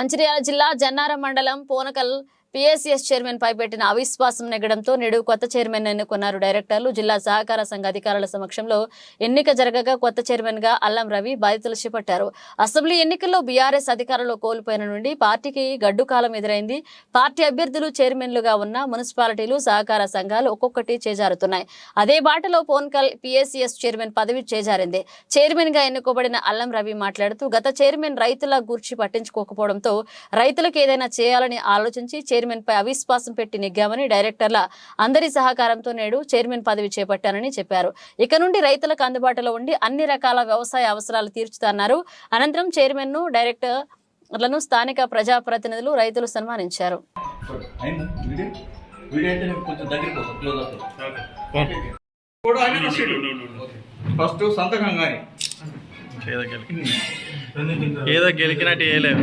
మంచిర్యాల జిల్లా జన్నారం మండలం పోనకల్ PSCS chairman పై పెట్టిన అవిశ్వాసం నెగ్గడంతో నేడు కొత్త చైర్మన్ ఎన్నుకున్నారు డైరెక్టర్లు. జిల్లా సహకార సంఘ అధికారుల సమక్షంలో ఎన్నిక జరగగా కొత్త చైర్మన్గా అల్లం రవి బాధ్యతలు చేపట్టారు. అసెంబ్లీ ఎన్నికల్లో బీఆర్ఎస్ అధికారంలో కోల్పోయిన నుండి పార్టీకి గడ్డు కాలం ఎదురైంది. పార్టీ అభ్యర్థులు చైర్మన్లుగా ఉన్న మున్సిపాలిటీలు సహకార సంఘాలు ఒక్కొక్కటి చేజారుతున్నాయి. అదే బాటలో పోన్కల్ పిఎస్సిఎస్ చైర్మన్ పదవి చేజారింది. చైర్మన్గా ఎన్నుకోబడిన అల్లం రవి మాట్లాడుతూ గత చైర్మన్ రైతుల గూర్చి పట్టించుకోకపోవడంతో రైతులకు ఏదైనా చేయాలని ఆలోచించి చైర్మన్ పై అవిశ్వాసం పెట్టి నెగ్గామని డైరెక్టర్ల అందరి సహకారంతో నేడు చైర్మన్ పదవి చేపట్టానని చెప్పారు. ఇక నుండి రైతులకు అందుబాటులో ఉండి అన్ని రకాల వ్యవసాయ అవసరాలు తీర్చుతారన్నారు అనంతరం చైర్మన్ను డైరెక్టర్లను స్థానిక ప్రజాప్రతినిధులు రైతులు సన్మానించారు. అయిందా వీడియో వీడియో అయితే నేను కొంచెం దగ్గరికి వస్తాను క్లోజ్ అవుతుంది కూడా ఆయన రాసిండు. ఫస్ట్ సంతకం కానీ. ఏదో గెలికి ఏదో గెలికినట్టు చేయలేవు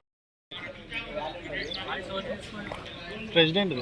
ప్రెసిడెంట్